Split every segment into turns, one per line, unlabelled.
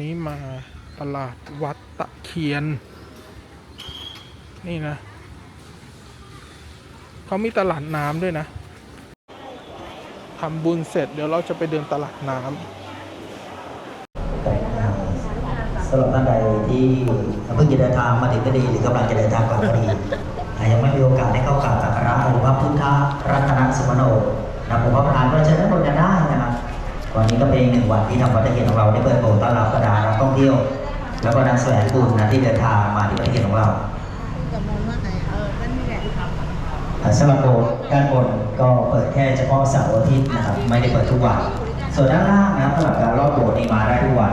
นี้มาตลาดวัดตะเคียน นี่นะเขามีตลาดน้ำด้วยนะทำบุญเสร็จเดี๋ยวเราจะไปเดินตลาดน้ำ
สำหรับท่านใดที่เพิ่งจะเดินทางมาถึงก็ดีหรือกำลังจะเดินทางกลับก็ดียังไม่มีโอกาสได้เข้ากราบสักการะองค์พระพุทธรัตนสุวรรณโนนะผมว่าประธานก็เชิญท่านบนกันได้นะครับ นนี้ก็เป็นอีกหนึ่งวันที่ทางวัดตะเคียนของเราได้เปิดโปงต้อนรับบรรดานักท่องเที่ยว แล้วก็นักแสวงบุญนะที่เดินทางมาที่วัดตะเคียนของเรา
จะมองว่าไงเออนั่นนี่แหละ
อ่าสำหรับโบสถ์ด้านบนก็เปิดแค่เฉพาะเสาร์อาทิตย์นะครับไม่ได้เปิดทุกวัน ส่วนด้านล่างนะครับสำหรับการรอบโบสถ์นี่มาได้ทุกวัน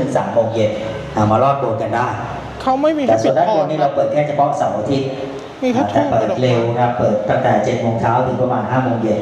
ถึงสามโมงเย็นอ่ามารอบโบสถ์กันได้ำ
เขาไม่มี
แต่
ให้
ส่
ปิ
วนด้าน
ดท
บ
อง
นนี่เราเปิดแค่เฉพาะเสาร์อาทิตย์
มีแค่
แต่
ทูบ
เปิดเร็วนะครับเปิดตั้งแต่7โมงเช้าถึงประมาณ5โมงเย็น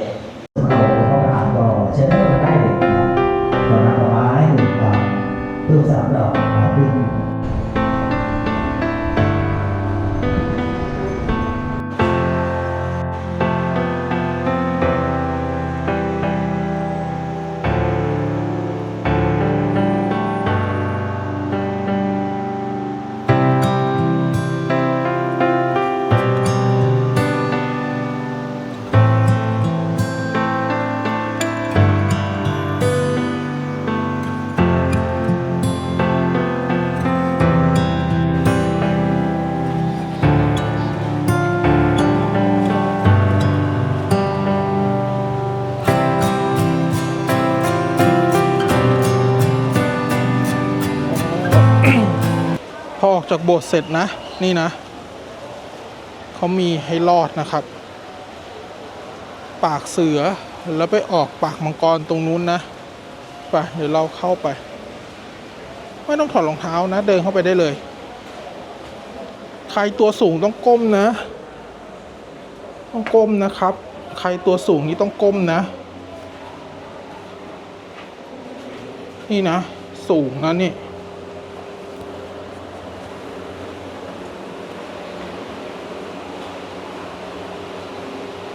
จากโบสถ์เสร็จนะ นี่นะ เขามีให้รอดนะครับ ปากเสือแล้วไปออกปากมังกรตรงนู้นนะ ไปเดี๋ยวเราเข้าไป ไม่ต้องถอดรองเท้านะ เดินเข้าไปได้เลย ใครตัวสูงต้องก้มนะ ต้องก้มนะครับ ใครตัวสูงนี่ต้องก้มนะ นี่นะ สูงนะนี่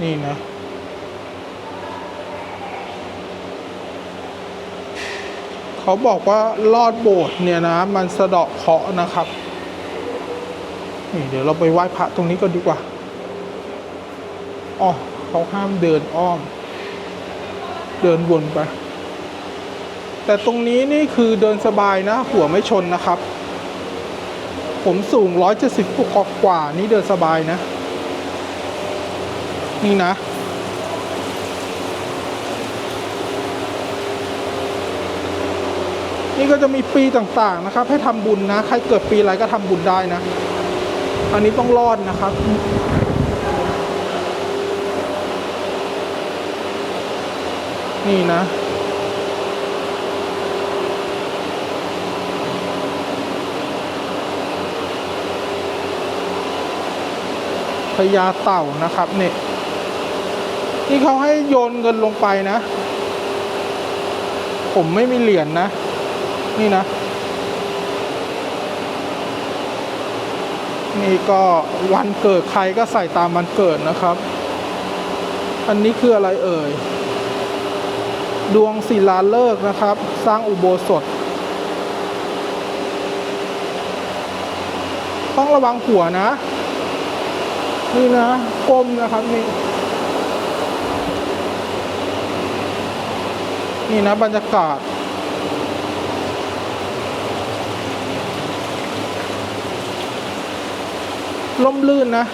นี่นะ เขาบอกว่าลอดโบสถ์เนี่ยนะ มันสะเดาะเคราะห์นะครับ นี่เดี๋ยวเราไปไหว้พระตรงนี้ก่อนดีกว่าอ๋อเขาห้ามเดินอ้อม เดินวนไป แต่ตรงนี้นี่คือเดินสบายนะ หัวไม่ชนนะครับ ผมสูง 170กว่ากว่านี่เดินสบายนะ นี่นะ นี่ก็จะมีปีต่างๆนะครับ ให้ทำบุญนะ ใครเกิดปีอะไรก็ทำบุญได้นะ อันนี้ต้องรอดนะครับนี่นะ พญาเต่านะครับเนี่ย นี่เขาให้โยนเงินลงไปนะ ผมไม่มีเหรียญนะ นี่นะ นี่ก็วันเกิดใครก็ใส่ตามวันเกิดนะครับ อันนี้คืออะไรเอ่ย ดวงศิลาฤกษ์นะครับ สร้างอุโบสถ ต้องระวังหัวนะ นี่นะก้มนะครับนี่ นี่นะบรรยากาศ ล่มลื่นนะ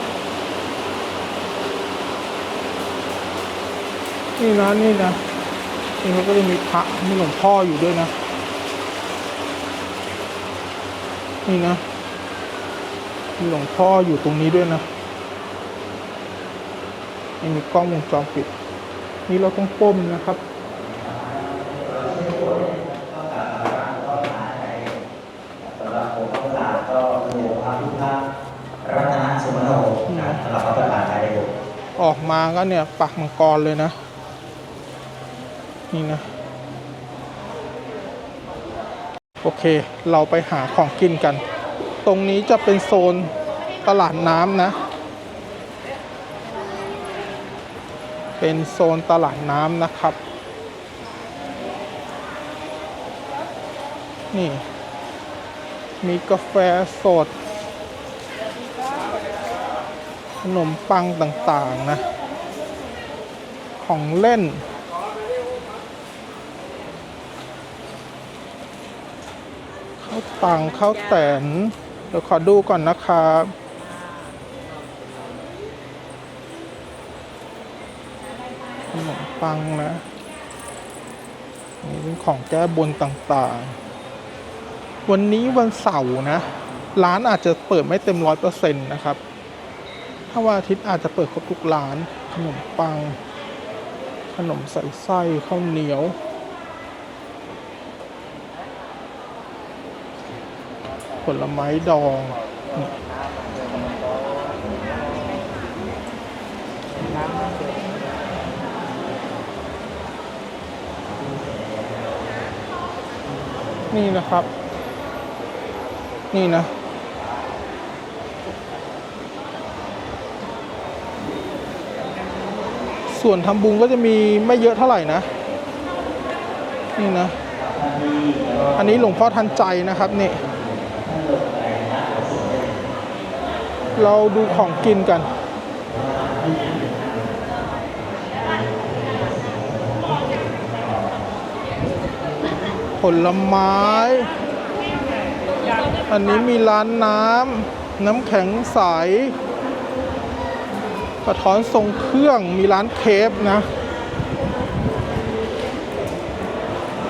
นี่นะนี่นะนี่มันก็จะมีพระมีหลวงพ่ออยู่ด้วยนะ นี่นะมีหลวงพ่ออยู่ตรงนี้ด้วยนะนี่มีกล้องวงจรปิด นี่เราต้องก้มนะครับ
สำหรับผมก็ตาก็คือพระพุทธรัตนสุวรรณโนนะครับสำหรับพระประธานภายในโบสถ์
ออ กมาก็เนี่ยปักมังกรเลยนะ นี่นะ โอเคเราไปหาของกินกัน ตรงนี้จะเป็นโซนตลาดน้ำนะ เป็นโซนตลาดน้ำนะครับ นี่ มีกาแฟสดขนมปังต่าง ๆ นะ ของเล่น ข้าวตังข้าวแตนเดี๋ยวขอดูก่อนนะครับขนมปังนะนี่เป็นของแก้บนต่างๆ วันนี้วันเสาร์นะ ร้านอาจจะเปิดไม่เต็มร้อยเปอร์เซ็นต์นะครับ ถ้าวันอาทิตย์อาจจะเปิดครบทุกร้านขนมปัง ขนมใส่ไส้ข้าวเหนียว ผลไม้ดองนี่นะครับ นี่นะ ส่วนทำบุญก็จะมีไม่เยอะเท่าไหร่นะ นี่นะ อันนี้หลวงพ่อทันใจนะครับนี่ เราดูของกินกัน ผลไม้ อันนี้มีร้านน้ำ น้ำแข็งใส กระท้อนทรงเครื่องมีร้านเคฟนะ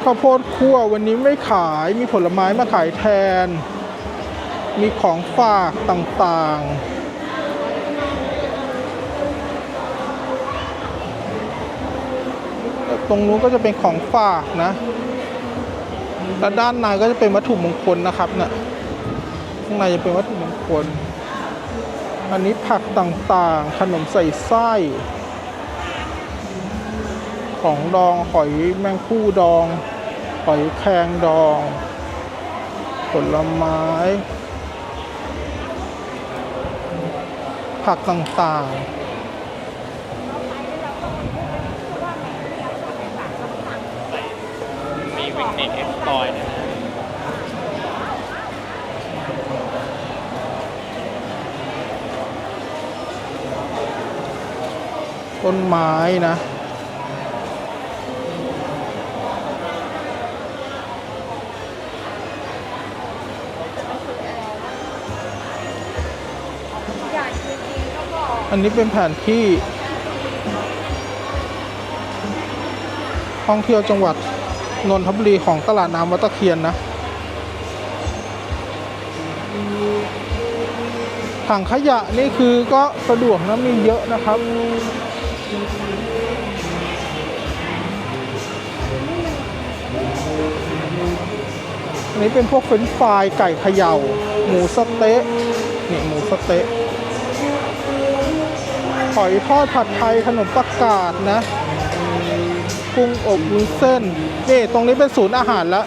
ข้าวโพดคั่ววันนี้ไม่ขายมีผลไม้มาขายแทน มีของฝากต่างๆ ตรงนู้นก็จะเป็นของฝากนะ และด้านในก็จะเป็นวัตถุมงคลนะครับเนะี่ยข้างในจะเป็นวัตถุมงคล อันนี้ผักต่างๆ ขนมใส่ไส้ ของดองหอยแมงผู้ดอง หอยแครงดอง ผลไม้ ผักต่างๆ
มีวิกนิกเอ็กซ์พอยนะ
ต้นไม้นะอันนี้เป็นแผนที่ท่องเที่ยวจังหวัดนนทบุรีของตลาดน้ำวัดตะเคียนนะ ถังขยะนี่คือก็สะดวกนะมีเยอะนะครับ อันนี้เป็นพวกเฟรนช์ฟรายไก่เขย่า หมูสเต๊ะนี่หมูสเต๊ะหอยทอดผัดไทยขนมปักกาดนะกุ้งอบวุ้นเส้นนี่ตรงนี้เป็นศูนย์อาหารล้ว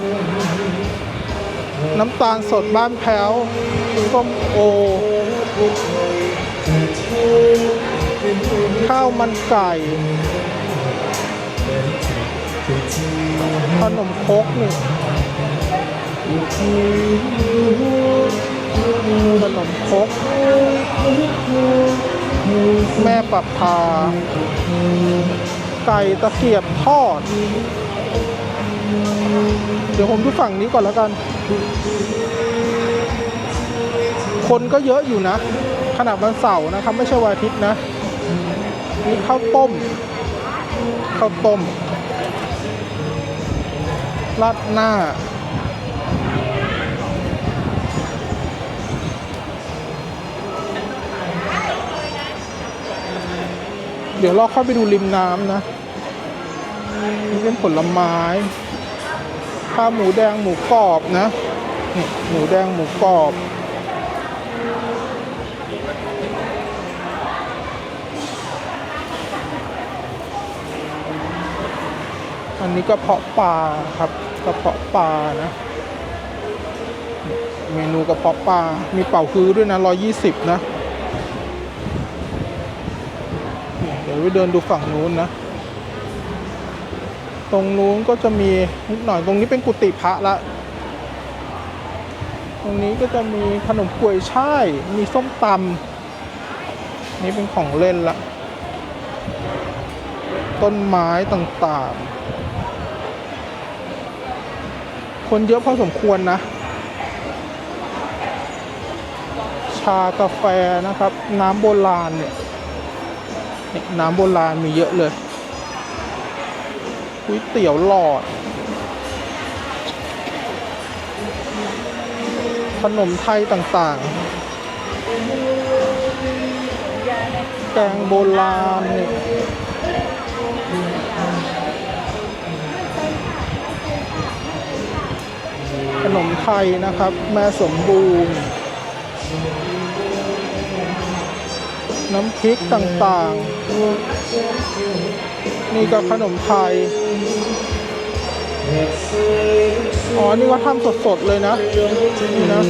น้ำตาลสดบ้านแพ้วส้มโอ ข้าวมันไก่ขนมครกนี่งขนมคกแม่ปับพา ไก่ตะเกียบทอด เดี๋ยวผมดูฝั่งนี้ก่อนแล้วกัน คนก็เยอะอยู่นะ ขนาดวันเสาร์นะครับ ไม่ใช่วันอาทิตย์นะ นี่ข้าวต้ม ข้าวต้ม ราดหน้า เดี๋ยวเราเข้าไปดูริมน้ำนะนี่เป็นผลไม้ข้าวหมูแดงหมูกรอบนะ หมูแดงหมูกรอบ อันนี้กระเพาะปลาครับกระเพาะปลานะ เมนูกระเพาะปลา มีเป่าฮื้อด้วยนะร้อยี่สิบนะ เดี๋ยวไปเดินดูฝั่งนู้นนะ ตรงนู้นก็จะมีนิดหน่อยตรงนี้เป็นกุฏิพระละ ตรงนี้ก็จะมีขนมกล้วยช่าย มีส้มตำนี่เป็นของเล่นละ ต้นไม้ต่างๆ คนเยอะพอสมควรนะ ชากาแฟนะครับ น้ำโบราณเนี่ยน้ำโบราณมีเยอะเลยก๋วยเตี๋ยวหลอด ขนมไทยต่างๆ แกงโบราณเนี่ย นมไทยนะครับ แม่สมบูรณ์ น้ำพริกต่างๆ นี่ก็ขนมไทย อ๋อ นี่ก็ทำสดๆเลยนะนี่นะ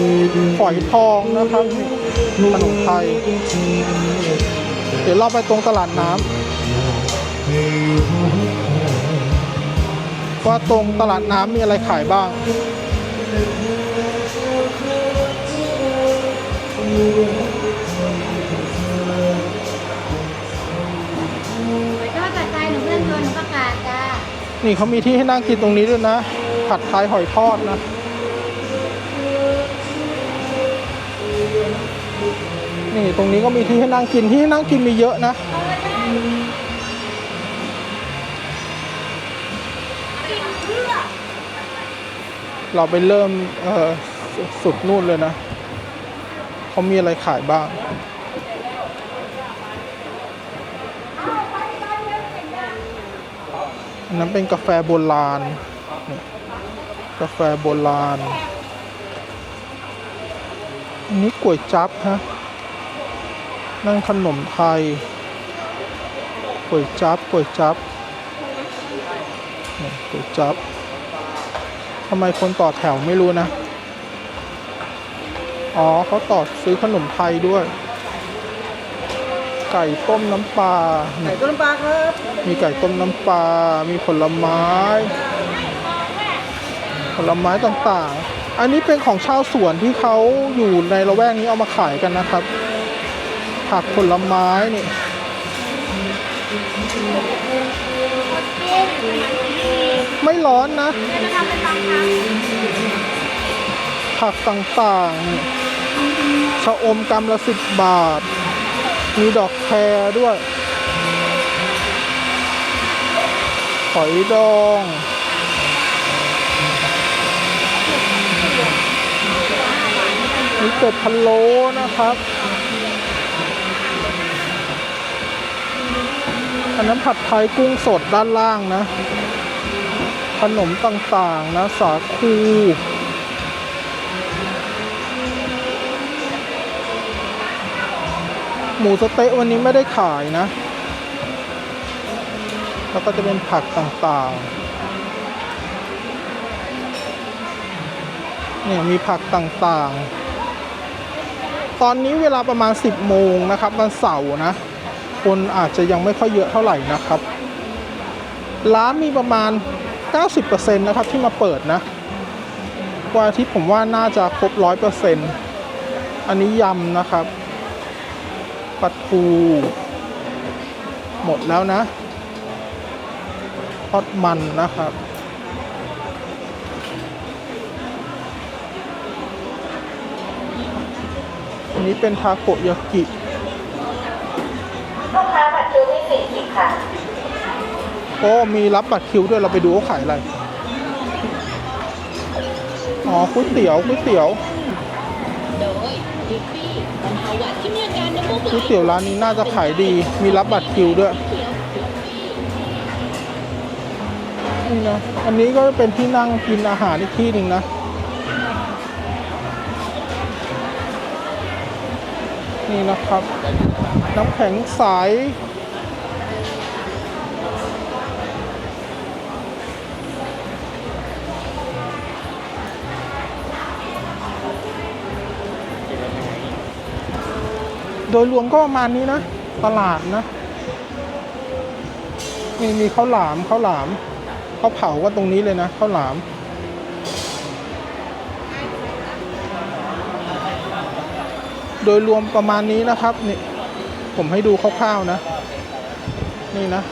ฝอยทองนะครับ ขนมไทย เดี๋ยวเราไปตรงตลาดน้ำว่าตรงตลาดน้ำมีอะไรขายบ้าง
ทอดผัดไทยหนูเพื่อนชวนหนูประกาศจ้า
นี่เขามีที่ให้นั่งกินตรงนี้ด้วยนะ ผัดไทยหอยทอดนะ นี่ตรงนี้ก็มีที่ให้นั่งกินที่ให้นั่งกินมีเยอะนะเราไป เริ่มเอ่อสุดนู่นเลยนะ เขามีอะไรขายบ้าง อันนั้นเป็นกาแฟโบราณ กาแฟโบราณ อันนี้ก๋วยจั๊บฮะ นั่นขนมไทย ก๋วยจั๊บก๋วยจั๊บก๋วยจั๊บ ทำไมคนต่อแถวไม่รู้นะ อ๋อเขาต่อซื้อขนมไทยด้วย ไก่ต้มน้ำปลานี่
ไก่ต้มปลาครับ
มีไก่ต้มน้ำปลา มีผลไม้ ผลไม้ต่างๆ อันนี้เป็นของชาวสวนที่เขาอยู่ในละแวกนี้เอามาขายกันนะครับ ผักผลไม้นี่ ไม่ร้อนนะผักต่างๆ ชะอมกำละสิบบาท มีดอกแครด้วย หอยดอง มีเป็ดพะโล้นะครับ อันนั้นผัดไทยกุ้งสดด้านล่างนะ ขนมต่างๆนะสาคูหมูสเต๊ะวันนี้ไม่ได้ขายนะ แล้วก็จะเป็นผักต่างๆ เนี่ยมีผักต่างๆ ตอนนี้เวลาประมาณ 10 โมงนะครับวันเสาร์นะ คนอาจจะยังไม่ค่อยเยอะเท่าไหร่นะครับ ร้านมีประมาณ 90%นะครับที่มาเปิดนะวันอาทิตย์ผมว่าน่าจะครบ 100%อันนี้ยำนะครับปลาทูหมดแล้วนะทอดมันนะครับ อันนี้เป็นทาโกยากิ
ลูกค้าบัตรคิวที่สี่สิบค่ะ
โอ้มีรับบัตรคิวด้วยเราไปดูเขาขายอะไร อ๋อก๋วยเตี๋ยวก๋วยเตี๋ยว
โดยดิฟฟี่บรรเทาหวัดที่มีอาการน้ำมูกไหล
ก๋วยเตี๋ยวร้านนี้น่าจะขายดี มีรับบัตรคิวด้วย
เขียว
นี่นะ อันนี้ก็เป็นที่นั่งกินอาหารอีกที่หนึ่งนะ นี่นะครับ น้ำแข็งใส โดยรวมก็ประมาณนี้นะ ตลาดนะ มีมีข้าวหลามข้าวหลามข้าวเผาก็ตรงนี้เลยนะข้าวหลาม โดยรวมประมาณนี้นะครับนี่ผมให้ดูคร่าวๆนะ นี่นะ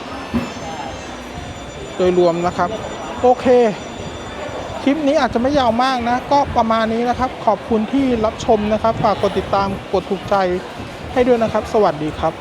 โดยรวมนะครับ โอเค คลิปนี้อาจจะไม่ยาวมากนะ ก็ประมาณนี้นะครับ ขอบคุณที่รับชมนะครับ ฝากกดติดตามกดถูกใจ ให้ด้วยนะครับ สวัสดีครับ